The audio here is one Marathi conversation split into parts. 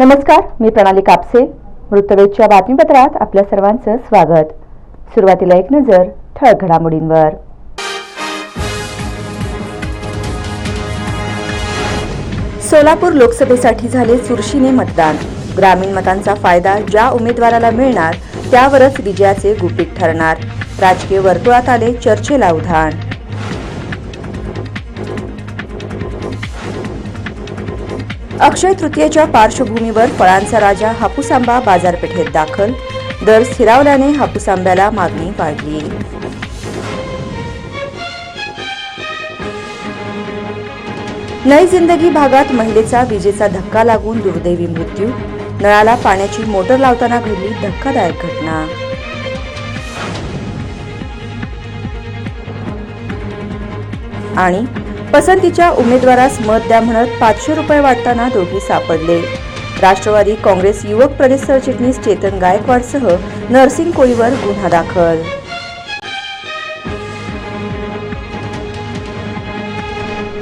नमस्कार मी प्रणाली कापसे. वृत्तवेधच्या बातमीपत्रात आपल्या सर्वांचं स्वागत. सुरुवातीला एक नजर ठळक घडामोडींवर. सोलापूर लोकसभेसाठी झाले चुरशीने मतदान. ग्रामीण मतांचा फायदा ज्या उमेदवाराला मिळणार त्यावरच विजयाचे गुपित ठरणार. राजकीय वर्तुळात आले चर्चेला उधाण. अक्षय तृतीयेच्या पार्श्वभूमीवर फळांचा राजा हापूस आंबा बाजारपेठेत दाखल. दर स्थिरावल्याने हापूस आंब्याला मागणी वाढली. नई जिंदगी भागात महिलेचा विजेचा धक्का लागून दुर्दैवी मृत्यू. नळाला पाण्याची मोटर लावताना घडली धक्कादायक घटना. आणि पसंतीच्या उमेदवारास मत द्या म्हणत पाचशे रुपये वाटताना दोघी सापडले. राष्ट्रवादी काँग्रेस युवक प्रदेश सरचिटणीस चेतन गायकवाडसह नरसिंग कोळीवर गुन्हा दाखल.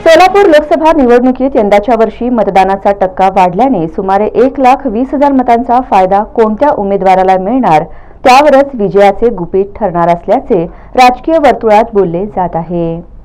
सोलापूर लोकसभा निवडणुकीत यंदाच्या वर्षी मतदानाचा टक्का वाढल्याने सुमारे एक लाख वीस हजार मतांचा फायदा कोणत्या उमेदवाराला मिळणार त्यावरच विजयाचे गुपित ठरणार असल्याचे राजकीय वर्तुळात बोलले जात आहे.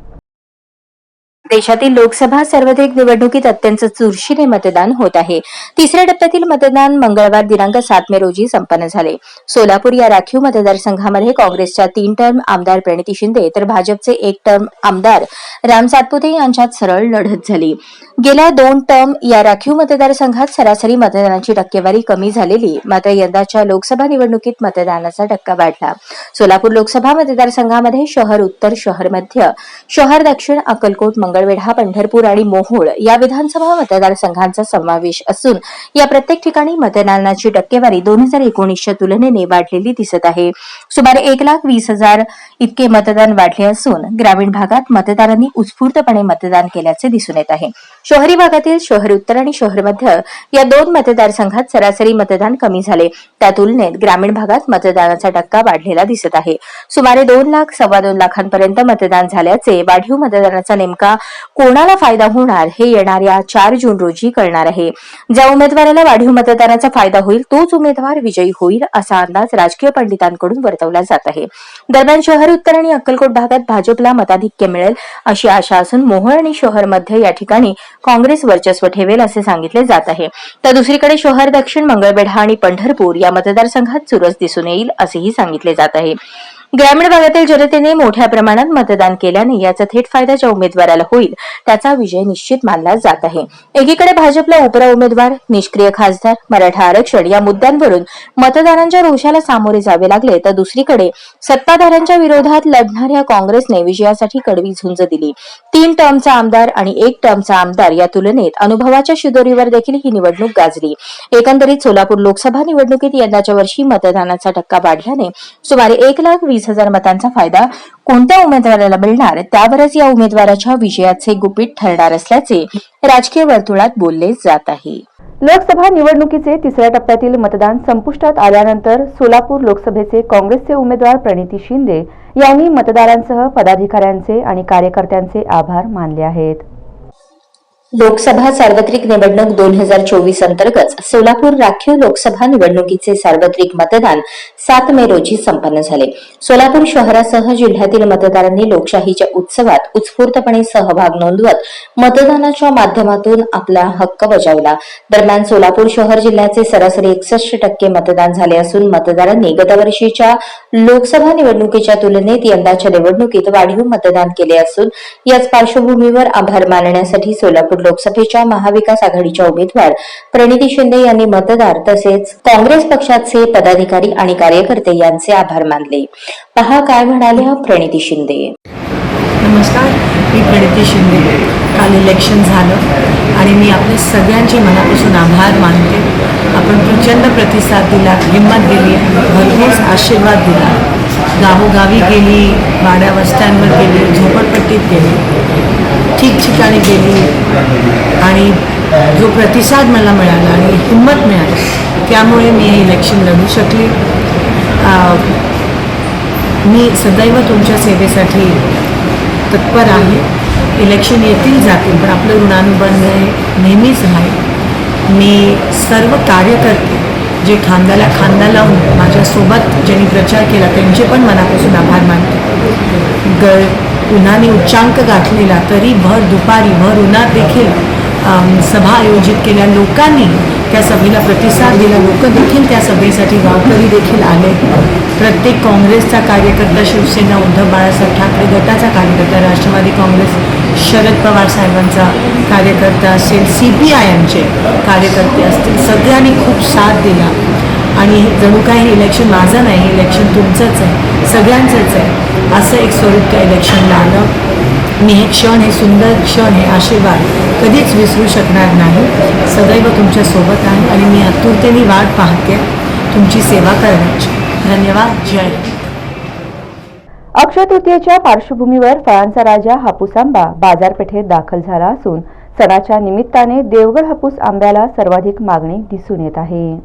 देशातील लोकसभा सर्वाधिक निवडणुकीत अत्यंत चुरशीने मतदान होत आहे. तिसऱ्या टप्प्यातील मतदान मंगळवार दिनांक सात मे रोजी संपन्न झाले. सोलापूर या राखीव मतदारसंघामध्ये काँग्रेसच्या तीन टर्म आमदार प्रणिती शिंदे तर भाजपचे एक टर्म आमदार राम सातपुते यांच्यात सरळ लढत झाली. गेल्या दोन टर्म या राखीव मतदारसंघात सरासरी मतदानाची टक्केवारी कमी झालेली मात्र यंदाच्या लोकसभा निवडणुकीत मतदानाचा टक्का वाढला. सोलापूर लोकसभा मतदारसंघामध्ये शहर उत्तर शहर मध्य शहर दक्षिण अक्कलकोट मंगळवेढा पंढरपूर आणि मोहोळ या विधानसभा मतदारसंघांचा समावेश असून या प्रत्येक ठिकाणी मतदानाची टक्केवारी दोन हजार एकोणीसच्या तुलनेने वाढलेली दिसत आहे. सुमारे एक लाख वीस हजार इतके मतदान वाढले असून ग्रामीण भागात मतदारांनी उत्स्फूर्तपणे मतदान केल्याचे दिसून येत आहे. शहरी भागातील शहर उत्तर आणि शहर मध्य या दोन मतदारसंघात सरासरी मतदान कमी झाले. त्या तुलनेत ग्रामीण भागात मतदानाचा टक्का वाढलेला दिसत आहे. सुमारे दोन लाख सव्वा दोन लाखांपर्यंत मतदान झाल्याचे वाढीव मतदानाचा नेमका कोणाला फायदा होणार हे येणाऱ्या चार जून रोजी कळणार आहे. ज्या उमेदवाराला वाढीव मतदानाचा फायदा होईल तोच उमेदवार विजयी होईल असा अंदाज राजकीय पंडितांकडून वर्तवला जात आहे. दरम्यान शहर उत्तर आणि अक्कलकोट भागात भाजपला मताधिक्य मिळेल अशी आशा असून मोहोळ आणि शहर मध्य या ठिकाणी काँग्रेस वर्चस्व ठेवेल असे सांगितले जात आहे. तर दुसरीकडे शहर दक्षिण मंगळवेढा आणि पंढरपूर या मतदारसंघात चुरस दिसून येईल असेही सांगितले जात आहे. ग्रामीण भागातील जनतेने मोठ्या प्रमाणात मतदान केल्याने याचा थेट फायदा ज्या उमेदवाराला होईल त्याचा विजय निश्चित मानला जात आहे. एकीकडे भाजपला उपरा उमेदवार निष्क्रिय खासदार मराठा आरक्षण या मुद्द्यांवरून मतदारांच्या रोषाला सामोरे जावे लागले तर दुसरीकडे सत्ताधाऱ्यांच्या विरोधात लढणाऱ्या काँग्रेसने विजयासाठी कडवी झुंज दिली. तीन टर्मचा आमदार आणि एक टर्मचा आमदार या तुलनेत अनुभवाच्या शिदोरीवर देखील ही निवडणूक गाजली. एकंदरीत सोलापूर लोकसभा निवडणुकीत यंदाच्या वर्षी मतदानाचा टक्का वाढल्याने सुमारे एक लाख वीस वीस हजार मतांचा फायदा कोणत्या उमेदवाराला मिळणार त्यावरच या उमेदवाराच्या विजयाचे गुपित ठरणार असल्याचे राजकीय वर्तुळात बोलले जात आहे. लोकसभा निवडणुकीचे तिसऱ्या टप्प्यातील मतदान संपुष्टात आल्यानंतर सोलापूर लोकसभेचे काँग्रेसचे उमेदवार प्रणिती शिंदे यांनी मतदारांसह पदाधिकाऱ्यांचे आणि कार्यकर्त्यांचे आभार मानले आहेत. लोकसभा सार्वत्रिक निवडणूक दोन हजार चोवीस अंतर्गत सोलापूर राखीव लोकसभा निवडणुकीचे सार्वत्रिक मतदान सात मे रोजी संपन्न झाले. सोलापूर शहरासह जिल्ह्यातील मतदारांनी लोकशाहीच्या उत्सवात उत्स्फूर्तपणे सहभाग नोंदवत मतदानाच्या माध्यमातून आपला हक्क बजावला. दरम्यान सोलापूर शहर जिल्ह्याचे सरासरी एकसष्ट टक्के मतदान झाले असून मतदारांनी गतवर्षीच्या लोकसभा निवडणुकीच्या तुलनेत यंदाच्या निवडणुकीत वाढीव मतदान केले असून याच पार्श्वभूमीवर आभार मानण्यासाठी सोलापूर लोकसभेच्या महाविकास आघाडीच्या उमेदवार प्रणिती शिंदे यांनी मतदार तसेच काँग्रेस पक्षाचे पदाधिकारी आणि कार्यकर्ते यांचे आभार मानले. पहा काय म्हणाल्या प्रणिती शिंदे. नमस्कार मी प्रणिती शिंदे. काल इलेक्शन झालं आणि मी आपल्या सगळ्यांचे मनापासून आभार मानते. आपण प्रचंड प्रतिसाद दिला हिंमत दिली भरपूर आशीर्वाद दिला. गावोगावी गेली वाड्या वस्त्यांवर गेली झोपडपट्टीत गेली. ठिकठिकाणी गेली. आणि जो प्रतिसाद मला मिळाला आणि हिंमत मिळाली त्यामुळे मी हे इलेक्शन लढू शकले. मी सदैव तुमच्या सेवेसाठी तत्पर आहे. इलेक्शन येतील जातील पण आपलं ऋणानुबंध हे नेहमीच आहे. मी सर्व कार्यकर्ते जे खांद्याला खांदा लावून माझ्यासोबत ज्यांनी प्रचार केला त्यांचे पण मनापासून आभार मानते. ग उन्हाने उच्चांक गाठलेला तरी भर दुपारी भर उन्हात देखील सभा आयोजित केल्या. लोकांनी त्या सभेला प्रतिसाद दिला. लोक देखील त्या सभेसाठी गावकरी देखील आले. प्रत्येक काँग्रेसचा कार्यकर्ता शिवसेना उद्धव बाळासाहेब ठाकरे गटाचा कार्यकर्ता राष्ट्रवादी काँग्रेस शरद पवार साहेबांचा कार्यकर्ता असेल. सी पी आय एमचे कार्यकर्ते असतील. सगळ्यांनी खूप साथ दिला. आणि जणू काय हे इलेक्शन माझं नाही हे इलेक्शन तुमचंच आहे सगळ्यांचंच आहे. असं एक स्वरूप त्या इलेक्शनला आलं. मी हे क्षण हे सुंदर क्षण हे आशीर्वाद कधीच विसरू शकणार नाही. सदैव तुमच्यासोबत आहे आणि मी आतुरतेने वाट पाहते तुमची सेवा करण्याची. धन्यवाद. जय अक्षय तृतीयेच्या पार्श्वभूमीवर फळांचा राजा हापूस आंबा बाजारपेठेत दाखल झाला असून सणाच्या निमित्ताने देवगड हापूस आंब्याला सर्वाधिक मागणी दिसून येत आहे.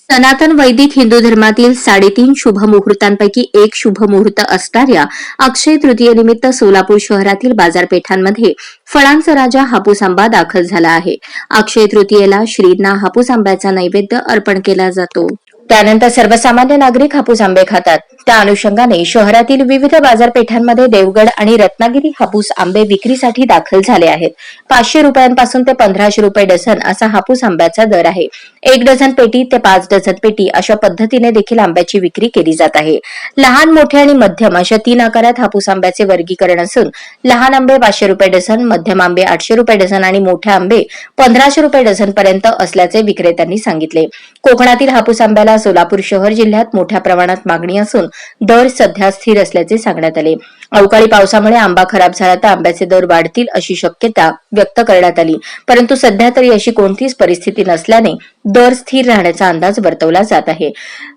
सनातन वैदिक हिंदू धर्मातील साडेतीन शुभ मुहूर्तांपैकी एक शुभ मुहूर्त असणाऱ्या अक्षय तृतीयेनिमित्त सोलापूर शहरातील बाजारपेठांमध्ये फळांचा राजा हापूस आंबा दाखल झाला आहे. अक्षय तृतीयेला श्रींना हापूस आंब्याचा नैवेद्य अर्पण केला जातो. त्यानंतर सर्वसामान्य नागरिक हापूस आंबे खातात. त्या अनुषंगाने शहरातील विविध बाजारपेठांमध्ये देवगड आणि रत्नागिरी हापूस आंबे विक्रीसाठी दाखल झाले आहेत. पाचशे रुपयांपासून ते पंधराशे रुपये डझन असा हापूस आंब्याचा दर आहे. एक डझन पेटी ते पाच डझन पेटी अशा पद्धतीने देखील आंब्याची विक्री केली जात आहे. लहान मोठे आणि मध्यम अशा तीन आकारात हापूस आंब्याचे वर्गीकरण असून लहान आंबे पाचशे रुपये डझन मध्यम आंबे आठशे रुपये डझन आणि मोठे आंबे पंधराशे रुपये डझन पर्यंत असल्याचे विक्रेत्यांनी सांगितले. कोकणातील हापूस आंब्याला सोलापूर शहर जिल्ह्यात मोठ्या प्रमाणात मागणी असून दर सध्या स्थिर असल्याचे सांगण्यात आले. अवकाळी पावसामुळे आंबा खराब झाला तर आंब्याचे दर वाढतील अशी शक्यता व्यक्त करण्यात आली. परंतु सध्या तरी अशी कोणतीच परिस्थिती नसल्याने दर स्थिर राहण्याचा अंदाज वर्तवला जात आहे.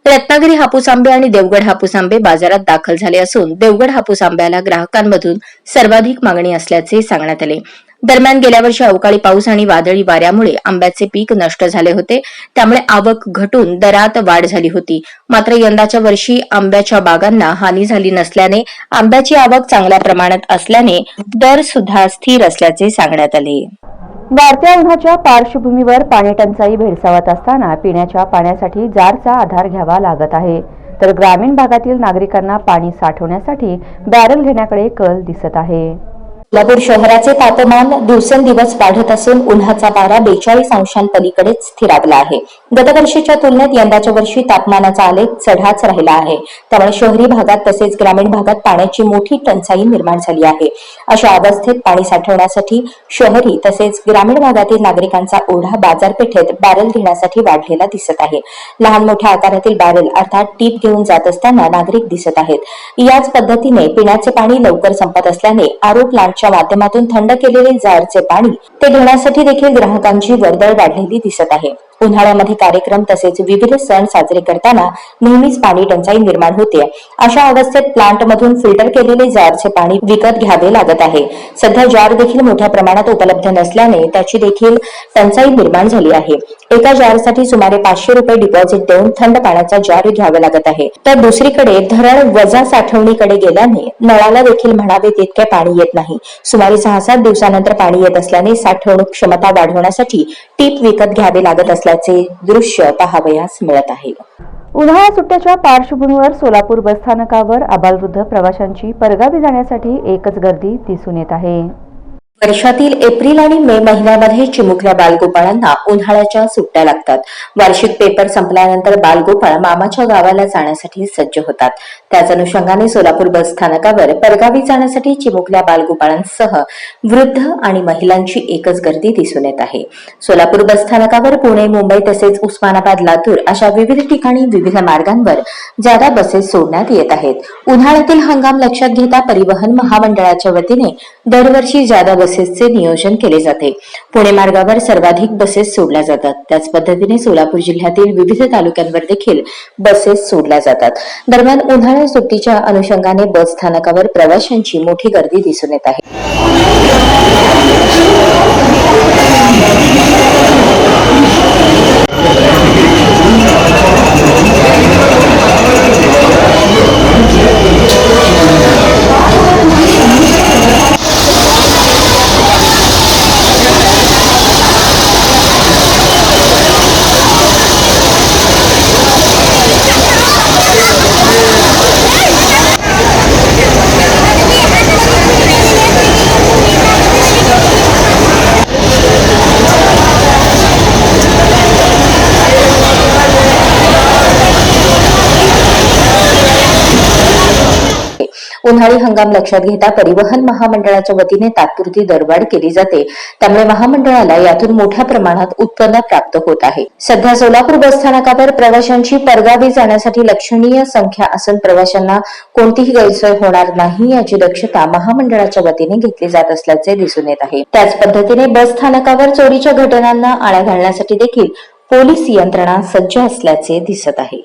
रत्नागिरी हापूस आंबे आणि देवगड हापूस आंबे बाजारात दाखल झाले असून देवगड हापूस आंब्याला ग्राहकांमधून सर्वाधिक मागणी असल्याचे सांगण्यात आले. दरम्यान गेल्या वर्षी अवकाळी पाऊस आणि वादळी वाऱ्यामुळे आंब्याचे पीक नष्ट झाले होते. त्यामुळे आवक घटून दरात वाढ झाली होती. मात्र यंदाच्या वर्षी आंब्याच्या बागांना हानी झाली नसल्याने आंब्याची आवक चांगल्या प्रमाणात असल्याने दर सुद्धा स्थिर असल्याचे सांगण्यात आले. वाढत्या उन्हाच्या पार्श्वभूमीवर पाणी टंचाई भेडसावत असताना पिण्याच्या पाण्यासाठी जारचा आधार घ्यावा लागत आहे. तर ग्रामीण भागातील नागरिकांना पाणी साठवण्यासाठी बॅरल घेण्याकडे कल दिसत आहे. कोल्हापूर शहराचे तापमान दिवसेंदिवस वाढत असून उन्हाचा पारा बेचाळीस अंशांपलीकडेच स्थिरावला आहे. गतवर्षीच्या तुलनेत यंदाच्या वर्षी तापमानाचा आलेख चढाच राहिला आहे. त्यामुळे शहरी भागात तसेच ग्रामीण भागात पाण्याची मोठी टंचाई निर्माण झाली आहे. अशा अवस्थेत पाणी साठवण्यासाठी शहरी तसेच ग्रामीण भागातील नागरिकांचा ओढा बाजारपेठेत बॅरल घेण्यासाठी वाढलेला दिसत आहे. लहान मोठ्या आकारातील बॅरल अर्थात टीप घेऊन जात असताना नागरिक दिसत आहेत. याच पद्धतीने पिण्याचे पाणी लवकर संपत असल्याने आरोप लांच प्लांटच्या माध्यमातून थंड केलेले जारचे पाणी ते घेण्यासाठी देखील ग्राहकांची वर्दळ वाढलेली दिसत आहे. उन्हाळ्यामध्ये कार्यक्रम तसेच विविध सण साजरे करताना नेहमीच पाणी टंचाई निर्माण होते. अशा अवस्थेत प्लांट मधून फिल्टर केलेले जारचे पाणी विकत घ्यावे लागत आहे. सध्या जार देखील मोठ्या प्रमाणात उपलब्ध नसल्याने त्याची देखील टंचाई निर्माण झाली आहे. एका जारसाठी सुमारे पाचशे रुपये डिपॉझिट देऊन थंड पाण्याचा जार घ्यावा लागत आहे. तर दुसरीकडे धरण वजा साठवणीकडे गेल्याने नळाला देखील म्हणावे तितके पाणी येत नाही. सुमारे सहा सात दिवसानंतर पाणी येत असल्याने साठवणूक क्षमता वाढवण्यासाठी टीप विकत घ्यावे लागत त्याचे दृश्य पाहावयास मिळत आहे. उन्हाळा सुट्ट्याच्या पार्श्वभूमीवर सोलापूर बसस्थानकावर आबालवृद्ध प्रवाशांची परगावी जाण्यासाठी एकच गर्दी दिसून येत आहे. वर्षातील एप्रिल आणि मे महिन्यामध्ये चिमुकल्या बालगोपाळांना उन्हाळ्याच्या सुट्ट्या लागतात. वार्षिक पेपर संपल्यानंतर बालगोपाळ मामाच्या गावाला जाण्यासाठी सज्ज होतात. त्याच अनुषंगाने सोलापूर बस स्थानकावर परगावी जाण्यासाठी चिमुकल्या बालगोपाळांसह वृद्ध आणि महिलांची एकच गर्दी दिसून येत आहे. सोलापूर बस स्थानकावर पुणे मुंबई तसेच उस्मानाबाद लातूर अशा विविध ठिकाणी विविध मार्गांवर जादा बसेस सोडण्यात येत आहेत. उन्हाळ्यातील हंगाम लक्षात घेता परिवहन महामंडळाच्या वतीने दरवर्षी जादा बसेसचे नियोजन केले जाते. पुणे मार्गावर सर्वाधिक बसेस सोडल्या जातात. त्याच पद्धतीने सोलापूर जिल्ह्यातील विविध तालुक्यांवर देखील बसेस सोडल्या जातात. दरम्यान उन्हाळ्या सुट्टीच्या अनुषंगाने बस स्थानकावर प्रवाशांची मोठी गर्दी दिसून येत आहे. हंगाम लक्षात घेता परिवहन महामंडळाच्या वतीने तात्पुरती दरवाढ केली जाते. त्यामुळे महामंडळाला यातून मोठ्या प्रमाणात उत्पन्न प्राप्त होत आहे. सध्या सोलापूर बस स्थानकावर प्रवाशांची परगावी जाण्यासाठी लक्षणीय संख्या असून प्रवाशांना कोणतीही गैरसोय होणार नाही याची दक्षता महामंडळाच्या वतीने घेतली जात असल्याचे दिसून येत आहे. त्याच पद्धतीने बस स्थानकावर चोरीच्या घटनांना आळा घालण्यासाठी देखील पोलीस यंत्रणा सज्ज असल्याचे दिसत आहे.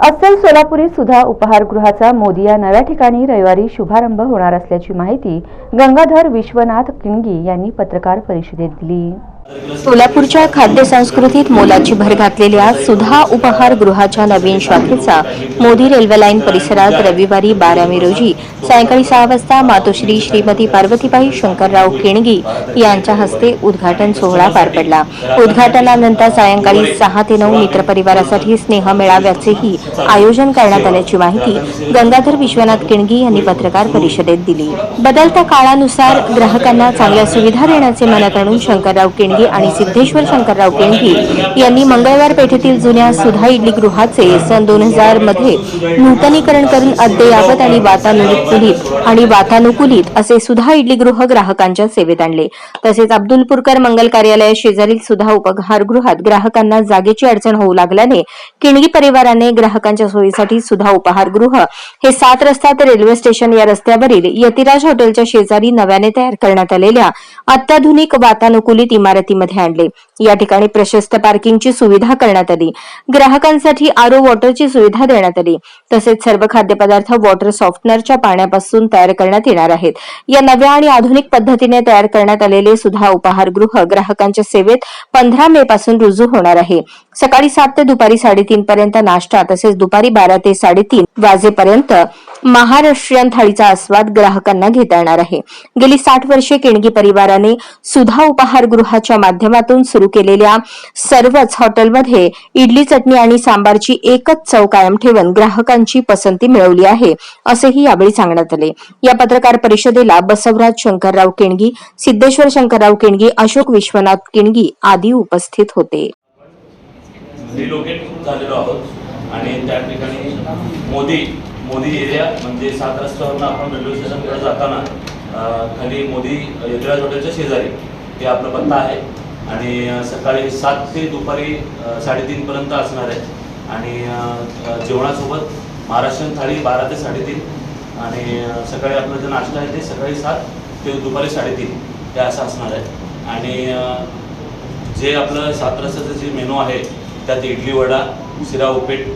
अस्सल सोलापुरी सुधा उपहारगृहाचा मोदी या नव्या ठिकाणी रविवारी शुभारंभ होणार असल्याची माहिती गंगाधर विश्वनाथ किणगी यांनी पत्रकार परिषदेत दिली. सोलापूरच्या खाद्य संस्कृतीत मोलाची भर घातलेल्या सुधा उपहारगृहाच्या नवीन शाखेचा मोदी रेल्वे लाईन परिसरात रविवारी बारा मे रोजी सायंकाळी सहा वाजता मातोश्री श्रीमती पार्वतीबाई शंकरराव केणगी यांच्या हस्ते उद्घाटन सोहळा पार पडला. उद्घाटनानंतर सायंकाळी सहा ते नऊ मित्रपरिवारासाठी स्नेह मेळाव्याचेही आयोजन करण्यात आल्याची माहिती गंगाधर विश्वनाथ केणगी यांनी पत्रकार परिषदेत दिली. बदलत्या काळानुसार ग्राहकांना चांगल्या सुविधा देण्याचे मनात आणून शंकरराव केणगी आणि सिद्धेश्वर शंकरराव केणगी यांनी मंगळवार पेठेतील जुन्या सुधा इडली गृहाचे सन दोन हजारमध्ये नूतनीकरण करून अद्ययावत आणि वातानुकूलित आणि वातानुकूलित असे सुधा इडली गृह ग्राहकांच्या सेवेत आणले. तसेच अब्दुलपूरकर मंगल कार्यालया शेजारील सुधा उपहारगृहात ग्राहकांना जागेची अडचण होऊ लागल्याने किणगी परिवाराने ग्राहकांच्या सोयीसाठी सुधा उपहारगृह हे सात रस्ता ते रेल्वे स्टेशन या रस्त्यावरील यतिराज हॉटेलच्या शेजारी नव्याने तयार करण्यात आलेल्या अत्याधुनिक वातानुकूलित इमारत इमारतीमध्ये आणले. या ठिकाणी प्रशस्त पार्किंगची सुविधा करण्यात आली. ग्राहकांसाठी आरो वॉटरची सुविधा देण्यात आली. तसेच सर्व खाद्यपदार्थ वॉटर सॉफ्टनरच्या पाण्यापासून तयार करण्यात येणार आहेत. या नव्या आणि आधुनिक पद्धतीने तयार करण्यात आलेले सुधा उपहारगृह ग्राहकांच्या सेवेत पंधरा मे पासून रुजू होणार आहे. सकाळी सात ते दुपारी साडेतीन पर्यंत नाश्ता तसेच दुपारी बारा ते साडेतीन वाजेपर्यंत महाराष्ट्रीयन थाळीचा आस्वाद ग्राहकांना घेता येणार आहे. गेली साठ वर्षे केणगी परिवाराने सुधा उपहारगृहाच्या माध्यमातून सुरू केलेल्या सर्वच हॉटेलमध्ये इडली चटणी आणि सांबारची एकच चव कायम ठेवून ग्राहकांची पसंती मिळवली आहे असेही यावेळी सांगण्यात आले. या पत्रकार परिषदेला बसवराज शंकरराव केणगी सिद्धेश्वर शंकरराव केणगी अशोक विश्वनाथ केणगी आदी उपस्थित होते. रिलोकेट झालेलो आहोत. आणि त्या ठिकाणी मोदी मोदी एरिया म्हणजे सात रस्त्यावरून आपण रेल्वे स्टेशनकडे जाताना खाली मोदी यतिराज हॉटेलच्या शेजारी हे आपला पत्ता आहे. आणि सकाळी सात ते दुपारी साडेतीनपर्यंत असणार आहे. आणि जेवणासोबत महाराष्ट्रीयन थाळी बारा ते साडेतीन. आणि सकाळी आपला जो नाश्ता आहे ते सकाळी सात ते दुपारी साडेतीन. हे असं असणार आहे. आणि जे आपलं सात रस्त्याचं जे मेनू आहे त्यात इडली वडा शिरा उपीट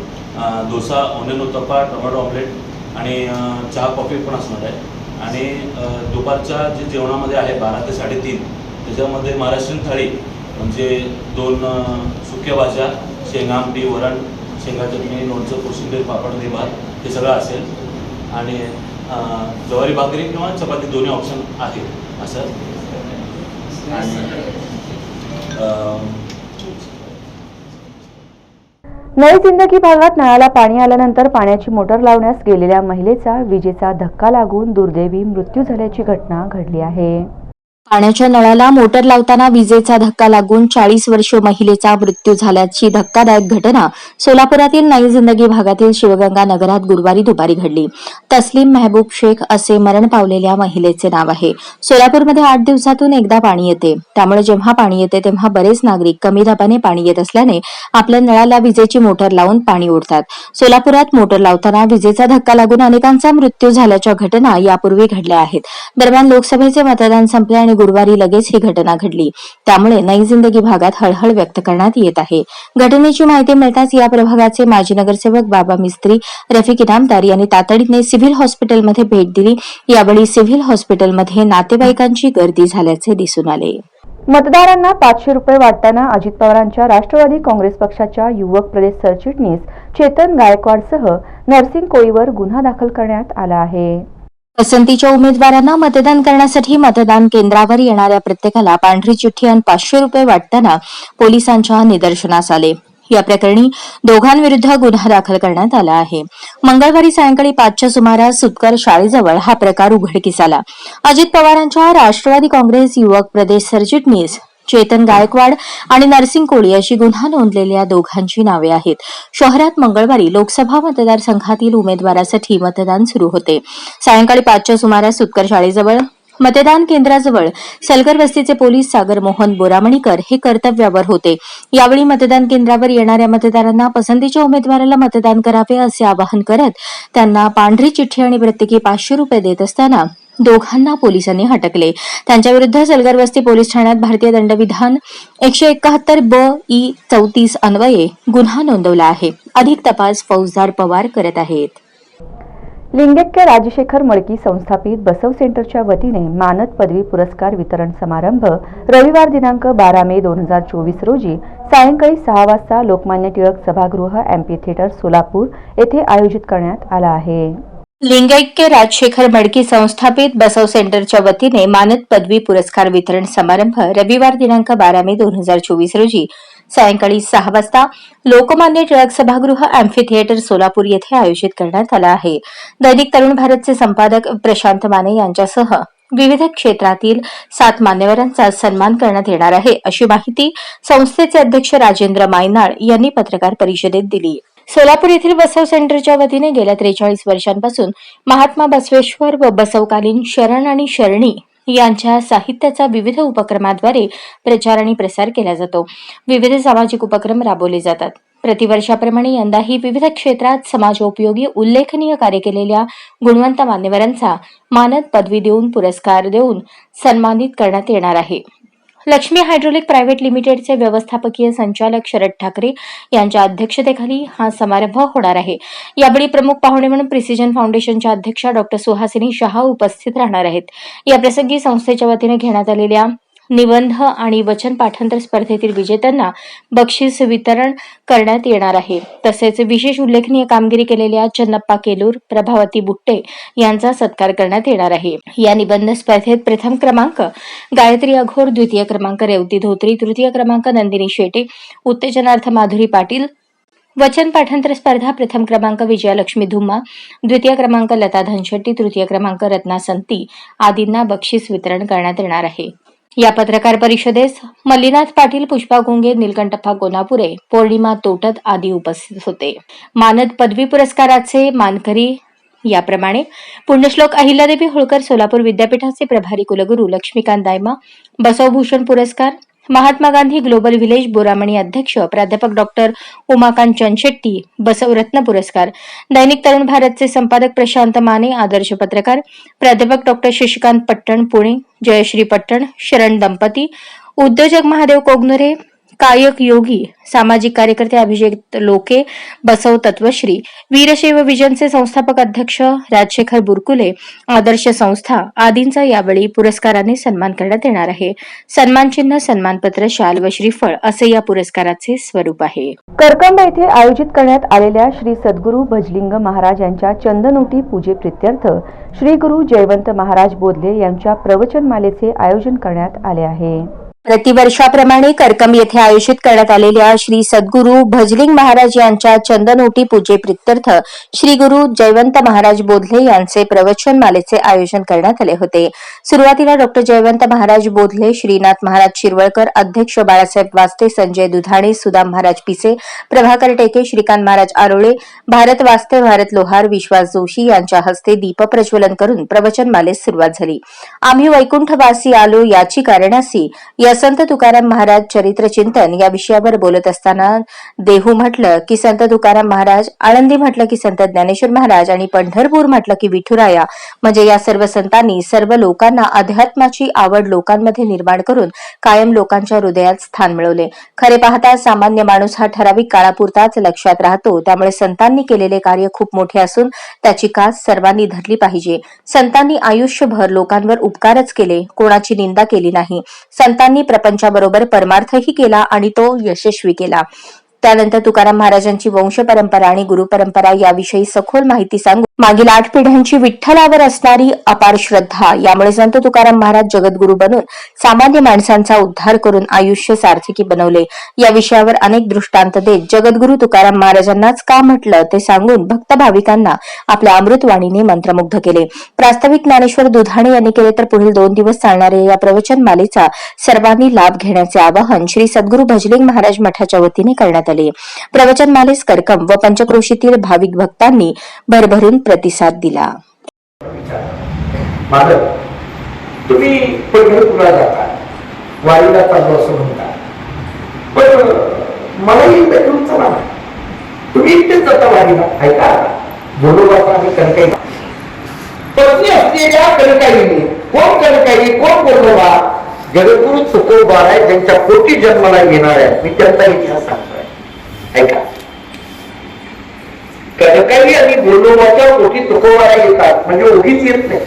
dosa onion uttappa tomato omelette आणि चहा कॉफी पण असणार आहे. आणि दुपारच्या जे जेवणामध्ये आहे बारा ते साडेतीन त्याच्यामध्ये महाराष्ट्रीयन थाळी म्हणजे दोन सुक्या भाज्या शेंगा आमटी वरण शेंगा चटणी लोणचं कोशिंबीर पापड दही भात हे सगळं असेल. आणि ज्वारी भाकरी किंवा चपाती दोन्ही ऑप्शन आहे असं. आणि अं, जिंदगी भागात नळाला पाणी आल्यानंतर पाण्याची मोटर लावण्यास गेलेल्या महिलेचा विजेचा धक्का लागून दुर्दैवी मृत्यू झाल्याची घटना घडली आहे. पाण्याच्या नळाला मोटर लावताना विजेचा धक्का लागून चाळीस वर्षीय महिलेचा मृत्यू झाल्याची धक्कादायक घटना सोलापुरातील नई जिंदगी भागातील शिवगंगा नगरात गुरुवारी दुपारी घडली. तस्लीम मेहबूब शेख असे मरण पावलेल्या महिलेचे नाव आहे. सोलापूरमध्ये आठ दिवसातून एकदा पाणी येते. त्यामुळे जेव्हा पाणी येते तेव्हा बरेच नागरिक कमी दाबाने पाणी येत असल्याने आपल्या नळाला विजेची मोटर लावून पाणी ओढतात. सोलापुरात मोटर लावताना विजेचा धक्का लागून अनेकांचा मृत्यू झाल्याच्या घटना यापूर्वी घडल्या आहेत. दरम्यान लोकसभेचे मतदान संपले आणि गुरुवारी लगेच ही घटना घडली. त्यामुळे नई जिंदगी भागात हळहळ व्यक्त करण्यात येत आहे. घटनेची माहिती मिळताच या प्रभागाचे माजी नगरसेवक बाबा मिस्त्री रफिक इनामदार यांनी तातडीने सिव्हिल हॉस्पिटलमध्ये भेट दिली. यावेळी सिव्हिल हॉस्पिटलमध्ये नातेवाईकांची गर्दी झाल्याचे दिसून आले. मतदारांना पाचशे रुपये वाटताना अजित पवारांच्या राष्ट्रवादी काँग्रेस पक्षाच्या युवक प्रदेश सरचिटणीस चेतन गायकवाडसह नरसिंग कोळीवर गुन्हा दाखल करण्यात आला आहे. पसंतीच्या उमेदवारांना मतदान करण्यासाठी मतदान केंद्रावर येणाऱ्या प्रत्येकाला पांढरी चिठ्ठी आणि पाचशे रुपये वाटताना पोलिसांच्या निदर्शनास आले. या प्रकरणी दोघांविरुद्ध गुन्हा दाखल करण्यात आला आहे. मंगळवारी सायंकाळी पाचच्या सुमारास सुतकर शाळेजवळ हा प्रकार उघडकीस आला. अजित पवारांच्या राष्ट्रवादी काँग्रेस युवक प्रदेश सरचिटणीस चेतन गायकवाड आणि नरसिंग कोळी अशी गुन्हा नोंदलेल्या दोघांची नावे आहेत. शहरात मंगळवारी लोकसभा मतदारसंघातील उमेदवारासाठी मतदान सुरू होते. सायंकाळी पाचच्या सुमारास सुतकर शाळेजवळ मतदान केंद्राजवळ सलगर वस्तीचे पोलीस सागर मोहन बोरामणीकर हे कर्तव्यावर होते. यावेळी मतदान केंद्रावर येणाऱ्या मतदारांना पसंतीच्या उमेदवाराला मतदान करावे असे आवाहन करत त्यांना पांढरी चिठ्ठी आणि प्रत्येकी पाचशे रुपये देत असताना दोघांना पोलिसांनी हटकले. त्यांच्याविरुद्ध सलगर वस्ती पोलीस ठाण्यात भारतीय दंडविधान एकशे एकाहत्तर ब ई चौतीस अन्वये गुन्हा नोंदवला आहे. अधिक तपास फौजदार पवार करत आहेत. लिंगैक्य राजशेखर मळकी संस्थापित बसव सेंटरच्या वतीने मानद पदवी पुरस्कार वितरण समारंभ रविवार दिनांक बारा मे दोन हजार चोवीस रोजी सायंकाळी सहा वाजता लोकमान्य टिळक सभागृह एम्पी थिएटर सोलापूर येथे आयोजित करण्यात आला आहे. लिंगैक्य राजशेखर मडकी संस्थापित बसव सेंटरच्या वतीने मानद पदवी पुरस्कार वितरण समारंभ रविवार दिनांक बारा मे दोन हजार चोवीस रोजी सायंकाळी सहा वाजता लोकमान्य टिळक सभागृह अँफी थिएटर सोलापूर येथे आयोजित करण्यात आला आहे. दैनिक तरुण भारतचे संपादक प्रशांत माने यांच्यासह विविध क्षेत्रातील सात मान्यवरांचा सन्मान करण्यात येणार आहे अशी माहिती संस्थेचे अध्यक्ष राजेंद्र मायनाळ यांनी पत्रकार परिषदेत दिली. सोलापूर येथील बसव सेंटरच्या वतीने गेल्या त्रेचाळीस वर्षांपासून महात्मा बसवेश्वर व बसवकालीन शरण आणि शरणी यांच्या साहित्याचा विविध उपक्रमाद्वारे प्रचार आणि प्रसार केला जातो. विविध सामाजिक उपक्रम राबवले जातात. प्रतिवर्षाप्रमाणे यंदाही विविध क्षेत्रात समाजोपयोगी उल्लेखनीय कार्य केलेल्या गुणवंत मान्यवरांचा मानद पदवी देऊन पुरस्कार देऊन सन्मानित करण्यात येणार आहे. लक्ष्मी हायड्रोलिक प्रायव्हेट लिमिटेडचे व्यवस्थापकीय संचालक शरद ठाकरे यांच्या अध्यक्षतेखाली हा समारंभ होणार आहे. यावेळी प्रमुख पाहुणे म्हणून प्रिसिजन फाउंडेशनच्या अध्यक्षा डॉक्टर सुहासिनी शहा उपस्थित राहणार आहेत. याप्रसंगी संस्थेच्या वतीने घेण्यात आलेल्या निबंध आणि वचन पाठांतर स्पर्धेतील विजेत्यांना बक्षीस वितरण करण्यात येणार आहे. तसेच विशेष उल्लेखनीय कामगिरी केलेल्या चन्नप्पा केलूर प्रभावती बुट्टे यांचा सत्कार करण्यात येणार आहे. या निबंध स्पर्धेत प्रथम क्रमांक गायत्री अघोर द्वितीय क्रमांक रेवती धोत्री तृतीय क्रमांक नंदिनी शेटे उत्तेजनार्थ माधुरी पाटील वचन पाठांतर स्पर्धा प्रथम क्रमांक विजयालक्ष्मी धुम्मा द्वितीय क्रमांक लता धनशेट्टी तृतीय क्रमांक रत्ना संती आदींना बक्षीस वितरण करण्यात येणार आहे. या पत्रकार परिषदेस मल्लीनाथ पाटील पुष्पा गुंगे नीलकंठप्पा गोनापुरे पौर्णिमा तोटत आदी उपस्थित होते. मानद पदवी पुरस्काराचे मानकरी याप्रमाणे पुण्यश्लोक अहिल्यादेवी होळकर सोलापूर विद्यापीठाचे प्रभारी कुलगुरू लक्ष्मीकांत दायमा बसवभूषण पुरस्कार महात्मा गांधी ग्लोबल व्हिलेज बोरामणी अध्यक्ष प्राध्यापक डॉक्टर उमाकांत चनशेट्टी बसवरत्न पुरस्कार. दैनिक तरुण भारतचे संपादक प्रशांत माने आदर्श पत्रकार. प्राध्यापक डॉक्टर शशिकांत पट्टण पुणे. जयश्री पट्टण शरण दंपती. उद्योजक महादेव कोगनुरे कायक योगी सामाजिक कार्यकर्ते अभिषेक लोके बसव तत्वश्री वीरशैव विजनचे संस्थापक अध्यक्ष राजशेखर बुरकुले आदर्श संस्था आदींचा यावेळी पुरस्काराने सन्मान करण्यात येणार आहे. सन्मान चिन्ह सन्मानपत्र शाल व श्रीफळ असे या पुरस्काराचे स्वरूप आहे. करकंब येथे आयोजित करण्यात आलेल्या श्री सद्गुरू भजलिंग महाराज यांच्या चंदनोटी पूजेप्रित्यर्थ श्री गुरु जयवंत महाराज बोधले यांच्या प्रवचनमालेचे आयोजन करण्यात आले आहे. प्रतिवर्षाप्रमाणे करकम येथे आयोजित करण्यात आलेल्या श्री सद्गुरू भजलिंग महाराज यांच्या चंदनोटी पूजेप्रित्यर्थ श्री गुरु जयवंत महाराज बोधले यांचे प्रवचन मालेचे आयोजन करण्यात आले होते. सुरुवातीला डॉक्टर जयवंत महाराज बोधले श्रीनाथ महाराज शिरवळकर अध्यक्ष बाळासाहेब वास्ते संजय दुधाणे सुदाम महाराज पिसे प्रभाकर टेके श्रीकांत महाराज आरोळे भारत वास्ते भारत लोहार विश्वास जोशी यांच्या हस्ते दीप प्रज्वलन करून प्रवचन मालेस सुरुवात झाली. आम्ही वैकुंठवासी आलो याची कारणासी या संत तुकाराम महाराज चरित्र चिंतन या विषयावर बोलत असताना देहू म्हटलं की संत तुकाराम महाराज आळंदी म्हटलं की संत ज्ञानेश्वर महाराज आणि पंढरपूर म्हटलं की विठुराया. म्हणजे या सर्व संतांनी सर्व लोकांना अध्यात्माची आवड लोकांमध्ये निर्माण करून कायम लोकांच्या हृदयात स्थान मिळवले. खरे पाहता सामान्य माणूस हा ठराविक काळापुरताच लक्षात राहतो. त्यामुळे संतांनी केलेले कार्य खूप मोठे असून त्याची कास सर्वांनी धरली पाहिजे. संतांनी आयुष्यभर लोकांवर उपकारच केले. कोणाची निंदा केली नाही. संतांनी प्रपंचाबरोबर परमार्थही केला आणि तो यशस्वी केला. त्यानंतर तुकाराम महाराजांची वंश परंपरा आणि गुरु परंपरा याविषयी सखोल माहिती सांगून मागील आठ पिढ्यांची विठ्ठलावर असणारी अपार श्रद्धा. यामुळे संत तुकाराम महाराज जगद्गुरू बनून सामान्य माणसांचा उद्धार करून आयुष्य सार्थकी बनवले. या विषयावर अनेक दृष्टांत देत जगद्गुरू तुकाराम महाराजांनाच का म्हटलं ते सांगून भक्त भाविकांना आपल्या अमृतवाणीने मंत्रमुग्ध केले. प्रास्ताविक ज्ञानेश्वर दुधाणे यांनी केले तर पुढील दोन दिवस चालणाऱ्या या प्रवचन मालेचा सर्वांनी लाभ घेण्याचे आवाहन श्री सद्गुरू भजलिंग महाराज मठाच्या वतीने करण्यात आले. प्रवचन मालेस करकम व पंचक्रोशीतील भाविक भक्तांनी भरभरून प्रतिसाद दिला. तुम्ही पंढरपूरला जाता. वारीला चाललो असं म्हणता. पण मलाही बेडरूम चला ना. तुम्ही इथेच जाता वारीला ऐका बोलोबाचा आम्ही कणकाई पत्नी असलेल्या कणकाईने कोण कणकाई कोण बोलवा जगद्गुरु चुकोबा आहे ज्यांच्या कोटी जन्माला येणार आहे मी त्यांचा इतिहास सांगतोय. ऐका कणकाई आणि बोलोबाच्या कोटी चुकोबाला येतात. म्हणजे उगीच येत नाही.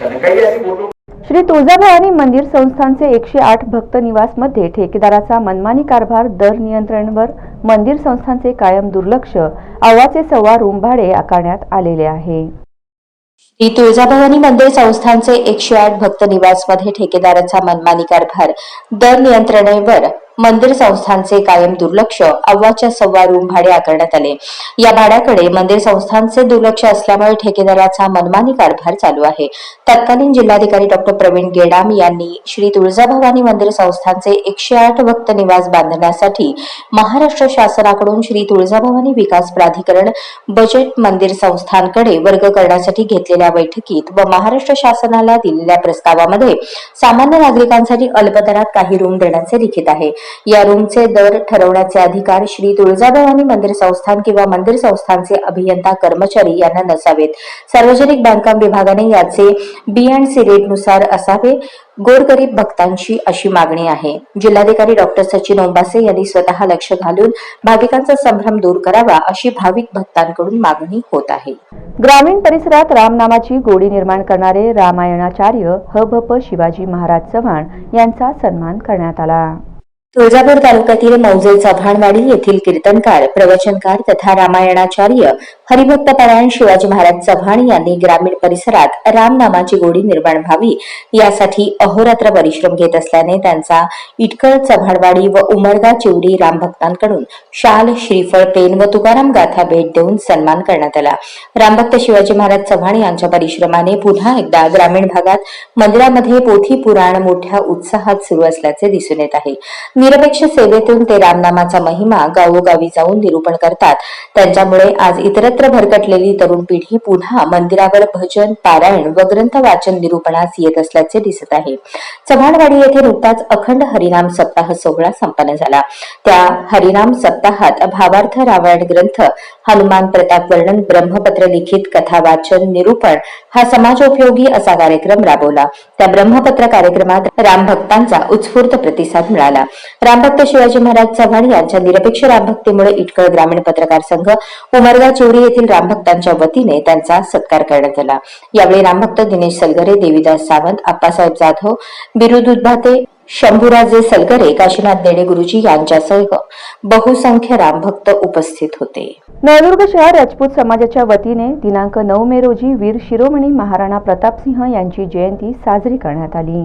कणकाई आणि बोलो श्री तुळजाभवानी मंदिर संस्थानचे एकशे आठ भक्त निवासमध्ये ठेकेदाराचा मनमानी कारभार दर नियंत्रणवर मंदिर संस्थांचे कायम दुर्लक्ष आवाचे सव्वा रूम भाडे आकारण्यात आलेले आहे. श्री तुळजाभवानी मंदिर संस्थानचे एकशे आठ भक्त निवासमध्ये ठेकेदाराचा मनमानी कारभार दर नियंत्रणेवर मंदिर संस्थांचे कायम दुर्लक्ष अव्वाच्या सव्वा रूम भाडे आकारण्यात आले. या भाड्याकडे मंदिर संस्थांचे दुर्लक्ष असल्यामुळे ठेकेदाराचा मनमानी कारभार चालू आहे. तत्कालीन जिल्हाधिकारी डॉक्टर प्रवीण गेडाम यांनी श्री तुळजाभवानी मंदिर संस्थांचे एकशे आठ भक्त निवास बांधण्यासाठी महाराष्ट्र शासनाकडून श्री तुळजाभवानी विकास प्राधिकरण बजेट मंदिर संस्थांकडे वर्ग करण्यासाठी घेतलेल्या बैठकीत व महाराष्ट्र शासनाला दिलेल्या प्रस्तावामध्ये सामान्य नागरिकांसाठी अल्पदरात काही रूम देण्याचे लिखित आहे. या रूमचे दर ठरवण्याचे अधिकार श्री तुळजाभवानी मंदिर संस्थान किंवा मंदिर संस्थांचे अभियंता कर्मचारी यांना नसावेत. सार्वजनिक बांधकाम विभागाने याचे बी अँड सी रेटनुसार असावे गोरगरीब भक्तांची अशी मागणी आहे. जिल्हाधिकारी डॉक्टर सचिन ओंबासे यांनी स्वतः लक्ष घालून भाविकांचा संभ्रम दूर करावा अशी भाविक भक्तांकडून मागणी होत आहे. ग्रामीण परिसरात रामनामाची गोडी निर्माण करणारे रामायणाचार्य ह भ प शिवाजी महाराज चव्हाण यांचा सन्मान करण्यात आला. तुळजापूर तालुक्यातील मौजे चव्हाणवाडी येथील कीर्तनकार प्रवचनकार तथा रामायणाचार्य हरिभक्त परायण शिवाजी महाराज चव्हाण यांनी ग्रामीण परिसरात रामनामाची गोडी निर्माण व्हावी यासाठी अहोरात्र परिश्रम घेत असल्याने त्यांचा इटकळ चव्हाणवाडी व उमरगा चिवडी रामभक्तांकडून शाल श्रीफळ पेन व तुकाराम गाथा भेट देऊन सन्मान करण्यात आला. रामभक्त शिवाजी महाराज चव्हाण यांच्या परिश्रमाने पुन्हा एकदा ग्रामीण भागात मंदिरामध्ये पोथी पुराण मोठ्या उत्साहात सुरू असल्याचे दिसून येत आहे. निरपेक्ष सेवेतून ते रामनामाचा महिमा गावोगावी जाऊन निरूपण करतात. त्यांच्यामुळे आज इतरत्र भरकटलेली तरुण पिढी पुन्हा मंदिरावर भजन पारायण व ग्रंथ वाचन निरूपणास येत असल्याचे दिसत आहे. चव्हाणवाडी येथे नुकताच अखंड हरिनाम सप्ताह सोहळा संपन्न झाला. त्या हरिनाम सप्ताहात भावार्थ रामायण ग्रंथ हनुमान प्रताप वर्णन ब्रह्मपत्र लिखित कथा वाचन निरूपण हा समाजोपयोगी असा कार्यक्रम राबवला. त्या ब्रह्मपत्र कार्यक्रमात रामभक्तांचा उत्स्फूर्त प्रतिसाद मिळाला. रामभक्त शिवाजी महाराज चव्हाण यांच्या निरपेक्ष रामभक्तीमुळे इटकळ ग्रामीण पत्रकार संघ उमरगा चिवरी येथील रामभक्तांच्या वतीने त्यांचा सत्कार करण्यात आला. यावेळी रामभक्त दिनेश सलगरे देवीदास सावंत आप्पासाहेब जाधव बिरुद उद्भाते शंभूराजे सलगरे काशीनाथ देडे गुरुजी यांच्यासह बहुसंख्य रामभक्त उपस्थित होते. नळदुर्ग शहर राजपूत समाजाच्या वतीने दिनांक नऊ मे रोजी वीर शिरोमणी महाराणा प्रतापसिंह यांची जयंती साजरी करण्यात आली.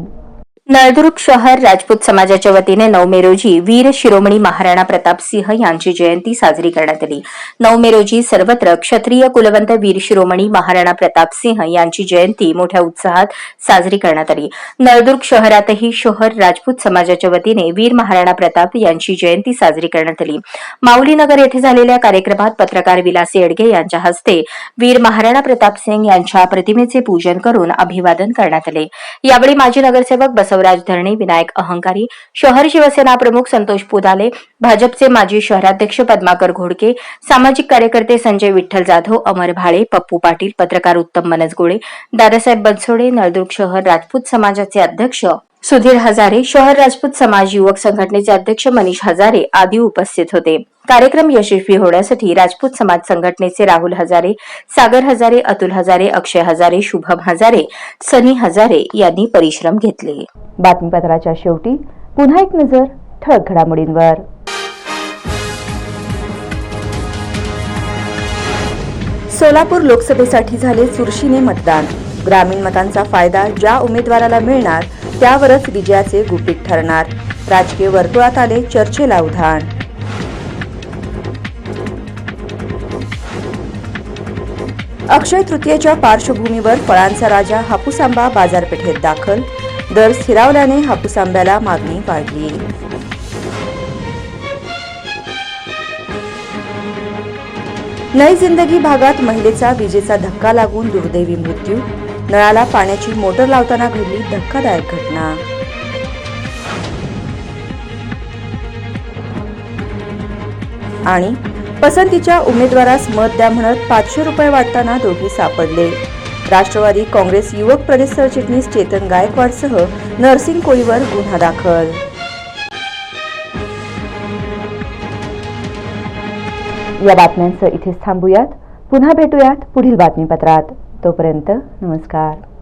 नळदुर्ग शहर राजपूत समाजाच्या वतीने नऊ मे रोजी वीर शिरोमणी महाराणा प्रताप सिंह यांची जयंती साजरी करण्यात आली. नऊ मे रोजी सर्वत्र क्षत्रिय कुलवंत वीर शिरोमणी महाराणा प्रताप सिंह यांची जयंती मोठ्या उत्साहात साजरी करण्यात आली. नळदुर्ग शहरातही शहर राजपूत समाजाच्या वतीने वीर महाराणा प्रताप यांची जयंती साजरी करण्यात आली. माऊलीनगर येथे झालेल्या कार्यक्रमात पत्रकार विलास येडगे यांच्या हस्ते वीर महाराणा प्रताप सिंग यांच्या प्रतिमेचे पूजन करून अभिवादन करण्यात आले. यावेळी माजी नगरसेवक बसवराज धरणे विनायक अहंकारी शहर शिवसेना प्रमुख संतोष पुदाले भाजपचे माजी शहराध्यक्ष पद्माकर घोडके सामाजिक कार्यकर्ते संजय विठ्ठल जाधव अमर भाळे पप्पू पाटील पत्रकार उत्तम मनसगोळे दादासाहेब बनसोडे नळदुर्ग शहर राजपूत समाजाचे अध्यक्ष सुधीर हजारे शहर राजपूत समाज युवक संघटनेचे अध्यक्ष मनीष हजारे आदी उपस्थित होते. कार्यक्रम यशस्वी होण्यासाठी राजपूत समाज संघटनेचे राहुल हजारे सागर हजारे अतुल हजारे अक्षय हजारे शुभम हजारे सनी हजारे यांनी परिश्रम घेतले. बातमीपत्राच्या शेवटी पुन्हा एक नजर ठळक घडामोडींवर. सोलापूर लोकसभेसाठी झाले चुरशीने मतदान. ग्रामीण मतांचा फायदा ज्या उमेदवाराला मिळणार त्यावरच विजयाचे गुपित ठरणार. राजकीय वर्तुळात आले चर्चेला उधाण. अक्षय तृतीयेच्या पार्श्वभूमीवर फळांचा राजा हापूस आंबा बाजारपेठेत दाखल. दर स्थिरावल्याने हापूस आंब्याला मागणी वाढली. नई जिंदगी भागात महिलेचा विजेचा धक्का लागून दुर्दैवी मृत्यू. नळाला पाण्याची मोटर लावताना घडली धक्कादायक घटना. आणि पसंतीच्या उमेदवारास मत द्या म्हणत पाचशे रुपये वाटताना दोघे सापडले. राष्ट्रवादी काँग्रेस युवक प्रदेश सरचिटणीस चेतन गायकवाडसह नरसिंग कोळीवर गुन्हा दाखल. या बातम्यांचं इथेच थांबूयात. पुन्हा भेटूयात पुढील बातमीपत्रात. तोपर्यंत नमस्कार.